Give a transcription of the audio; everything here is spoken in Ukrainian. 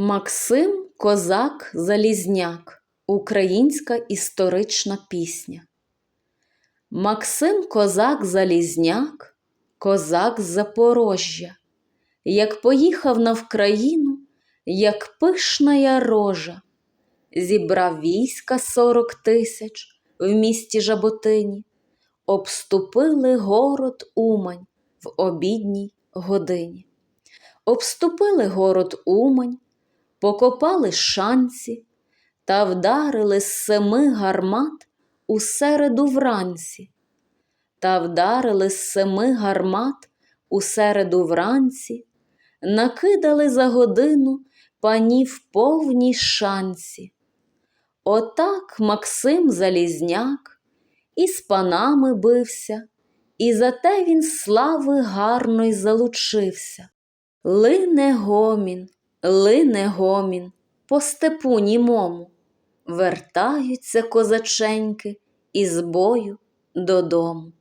Максим Козак Залізняк. Українська історична пісня. Максим Козак Залізняк, козак з Запорожжя, як поїхав на Вкраїну, як пишна я рожа, зібрав війська сорок тисяч в місті Жаботині, обступили город Умань в обідній годині. Обступили город Умань, покопали шанці та вдарили з семи гармат у середу вранці. Та вдарили з семи гармат у середу вранці, накидали за годину панів повній шанці. Отак Максим Залізняк із панами бився, і зате він слави гарної залучився. Лине гомін, лине гомін, по степу німому, вертаються козаченьки із бою додому.